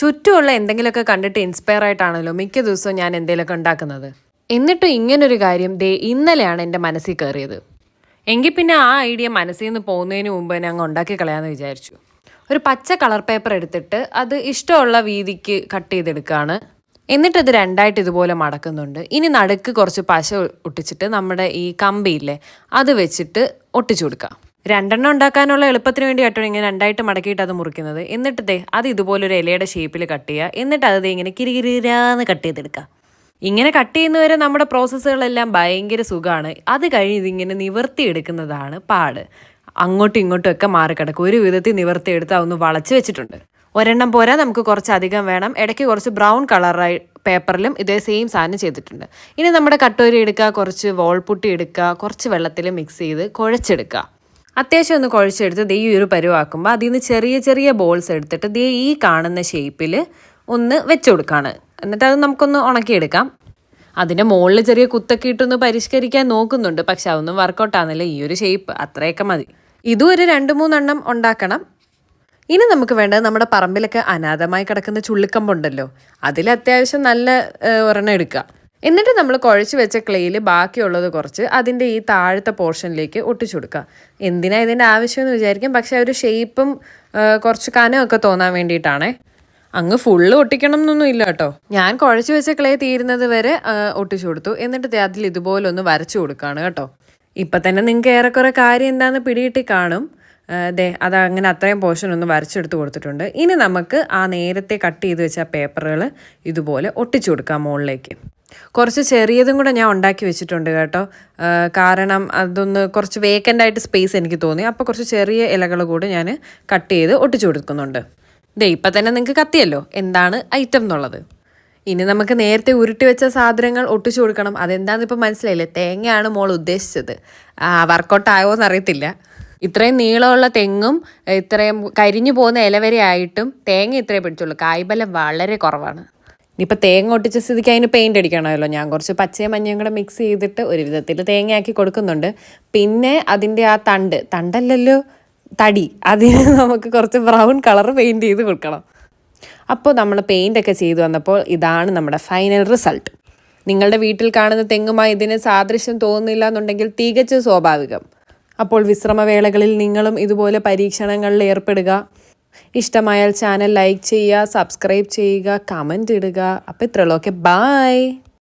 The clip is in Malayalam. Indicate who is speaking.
Speaker 1: ചുറ്റുമുള്ള എന്തെങ്കിലുമൊക്കെ കണ്ടിട്ട് ഇൻസ്പയർ ആയിട്ടാണല്ലോ മിക്ക ദിവസവും ഞാൻ എന്തെങ്കിലുമൊക്കെ ഉണ്ടാക്കുന്നത്. എന്നിട്ടും ഇങ്ങനൊരു കാര്യം ദേ ഇന്നലെയാണ് എന്റെ മനസ്സിൽ കയറിയത്. എങ്കിൽ പിന്നെ ആ ഐഡിയ മനസ്സിൽ നിന്ന് പോകുന്നതിന് മുമ്പ് തന്നെ അങ്ങ് ഉണ്ടാക്കി കളയാമെന്ന് വിചാരിച്ചു. ഒരു പച്ച കളർ പേപ്പർ എടുത്തിട്ട് അത് ഇഷ്ടമുള്ള വീതിക്ക് കട്ട് ചെയ്തെടുക്കുകയാണ് എന്നിട്ട് ഇത് രണ്ടായിട്ട് ഇതുപോലെ മടക്കുന്നുണ്ട്. ഇനി നടുക്ക് കുറച്ച് പശ ഒട്ടിച്ചിട്ട് നമ്മുടെ ഈ കമ്പിയില്ലേ അത് വെച്ചിട്ട് ഒട്ടിച്ചു കൊടുക്കാം. രണ്ടെണ്ണം ഉണ്ടാക്കാനുള്ള എളുപ്പത്തിന് വേണ്ടി കേട്ടോ ഇങ്ങനെ രണ്ടായിട്ട് മടക്കിയിട്ട് അത് മുറിക്കുന്നത്. എന്നിട്ട് ദേ അത് ഇതുപോലൊരു ഇലയുടെ ഷേപ്പിൽ കട്ട് ചെയ്യുക. എന്നിട്ട് അത് ഇങ്ങനെ കിരികിരിരാന്ന് കട്ട് ചെയ്തെടുക്കുക. ഇങ്ങനെ കട്ട് ചെയ്യുന്നവരെ നമ്മുടെ പ്രോസസ്സുകളെല്ലാം ഭയങ്കര സുഖമാണ് അത് കഴിഞ്ഞ് ഇതിങ്ങനെ നിവർത്തിയെടുക്കുന്നതാണ് പാട്. അങ്ങോട്ടും ഇങ്ങോട്ടും ഒക്കെ മാറിക്കിടക്കും. ഒരു വിധത്തിൽ നിവർത്തിയെടുത്ത് അതൊന്ന് വളച്ച് വെച്ചിട്ടുണ്ട്. ഒരെണ്ണം പോരാ നമുക്ക് കുറച്ച് അധികം വേണം. ഇടയ്ക്ക് കുറച്ച് ബ്രൗൺ കളറായി പേപ്പറിലും ഇതേ സെയിം സാധനം ചെയ്തിട്ടുണ്ട്. ഇനി നമ്മുടെ കട്ടോരി എടുക്കുക കുറച്ച് വോൾപുട്ടി എടുക്കുക കുറച്ച് വെള്ളത്തിൽ മിക്സ് ചെയ്ത് കുഴച്ചെടുക്കുക. അത്യാവശ്യം ഒന്ന് കുഴച്ചെടുത്ത് ദേ ഈ ഒരു പരുവാക്കുമ്പോൾ അതിൽ നിന്ന് ചെറിയ ചെറിയ ബോൾസ് എടുത്തിട്ട് ദേ ഈ കാണുന്ന ഷേപ്പിൽ ഒന്ന് വെച്ച് കൊടുക്കുകയാണ് എന്നിട്ട് അത് നമുക്കൊന്ന് ഉണക്കിയെടുക്കാം. അതിന്റെ മുകളിൽ ചെറിയ കുത്തൊക്കെ ഇട്ടൊന്ന് പരിഷ്കരിക്കാൻ നോക്കുന്നുണ്ട്. പക്ഷെ അതൊന്നും വർക്കൗട്ട് ആകുന്നില്ല ഈ ഒരു ഷേപ്പ് അത്രയൊക്കെ മതി. ഇതും ഒരു രണ്ട് മൂന്നെണ്ണം ഉണ്ടാക്കണം. ഇനി നമുക്ക് വേണ്ടത് നമ്മുടെ പറമ്പിലൊക്കെ അനാഥമായി കിടക്കുന്ന ചുള്ളിക്കമ്പുണ്ടല്ലോ. അതിൽ അത്യാവശ്യം നല്ല ഒരെണ്ണം എടുക്കുക. എന്നിട്ട് നമ്മൾ കുഴച്ച് വെച്ച ക്ലേയിൽ ബാക്കിയുള്ളത് കുറച്ച് അതിന്റെ ഈ താഴത്തെ പോർഷനിലേക്ക് ഒട്ടിച്ചു കൊടുക്കുക. എന്തിനാ ഇതിന്റെ ആവശ്യമെന്ന് വിചാരിക്കും. പക്ഷെ ഒരു ഷേപ്പും കുറച്ച് കനമൊക്കെ തോന്നാൻ വേണ്ടിയിട്ടാണേ. അങ്ങ് ഫുള്ള് ഒട്ടിക്കണം എന്നൊന്നും ഇല്ല കേട്ടോ. ഞാൻ കുഴച്ച് വെച്ച ക്ലേ തീരുന്നത് വരെ ഒട്ടിച്ചു കൊടുത്തു. എന്നിട്ട് അതിൽ ഇതുപോലെ ഒന്ന് വരച്ചു കൊടുക്കുകയാണ് കേട്ടോ. ഇപ്പം തന്നെ നിങ്ങൾക്ക് ഏറെക്കുറെ കാര്യം എന്താണെന്ന് പിടികിട്ടി കാണും. ദേ അത് അങ്ങനെ അത്രയും പോർഷൻ ഒന്ന് വരച്ചെടുത്ത് കൊടുത്തിട്ടുണ്ട്. ഇനി നമുക്ക് ആ നേരത്തെ കട്ട് ചെയ്ത് വെച്ച പേപ്പറുകൾ ഇതുപോലെ ഒട്ടിച്ചു കൊടുക്കാം മുകളിലേക്ക്. കുറച്ച് ചെറിയതും കൂടെ ഞാൻ ഉണ്ടാക്കി വെച്ചിട്ടുണ്ട് കേട്ടോ. കാരണം അതൊന്ന് കുറച്ച് വേക്കന്റ് ആയിട്ട് സ്പേസ് എനിക്ക് തോന്നി. അപ്പോൾ കുറച്ച് ചെറിയ ഇലകൾ കൂടെ ഞാൻ കട്ട് ചെയ്ത് ഒട്ടിച്ചു കൊടുക്കുന്നുണ്ട്. ദേ ഇപ്പം തന്നെ നിങ്ങൾക്ക് കത്തിയല്ലോ. എന്താണ് ഐറ്റം എന്നുള്ളത്? ഇനി നമുക്ക് നേരത്തെ ഉരുട്ടി വെച്ച സാധനങ്ങൾ ഒട്ടിച്ചു കൊടുക്കണം. അതെന്താണെന്ന് ഇപ്പം മനസ്സിലായില്ലേ? തേങ്ങയാണ് മോൾ ഉദ്ദേശിച്ചത്. വർക്കൗട്ട് ആയോ എന്നറിയത്തില്ല. ഇത്രയും നീളമുള്ള തെങ്ങും ഇത്രയും കരിഞ്ഞു പോകുന്ന ഇലവരെ ആയിട്ടും തേങ്ങ ഇത്രേ പിടിച്ചുള്ളൂ. കായ്ബലം വളരെ കുറവാണ്. ഇനിയിപ്പോൾ തേങ്ങ ഒട്ടിച്ച സ്ഥിതിക്ക് അതിന് പെയിന്റ് അടിക്കണമല്ലോ. ഞാൻ കുറച്ച് പച്ചയും മഞ്ഞയും കൂടെ മിക്സ് ചെയ്തിട്ട് ഒരു വിധത്തിൽ തേങ്ങയാക്കി കൊടുക്കുന്നുണ്ട്. പിന്നെ അതിന്റെ ആ തണ്ട് തണ്ടല്ലല്ലോ തടി. അതിന് നമുക്ക് കുറച്ച് ബ്രൗൺ കളർ പെയിന്റ് ചെയ്ത് കൊടുക്കണം. അപ്പോൾ നമ്മൾ പെയിന്റ് ഒക്കെ ചെയ്തു വന്നപ്പോൾ ഇതാണ് നമ്മുടെ ഫൈനൽ റിസൾട്ട് നിങ്ങളുടെ വീട്ടിൽ കാണുന്ന തെങ്ങുമായി ഇതിന് സാദൃശ്യം തോന്നുന്നില്ല എന്നുണ്ടെങ്കിൽ തികച്ചും സ്വാഭാവികം. അപ്പോൾ വിശ്രമവേളകളിൽ നിങ്ങളും ഇതുപോലെ പരീക്ഷണങ്ങളിൽ ഏർപ്പെടുക. ഇഷ്ടമായാൽ ചാനൽ ലൈക്ക് ചെയ്യുക സബ്സ്ക്രൈബ് ചെയ്യുക കമന്റ് ഇടുക. അപ്പോൾ ഇത്രയുള്ളൂ ഓക്കെ ബായ്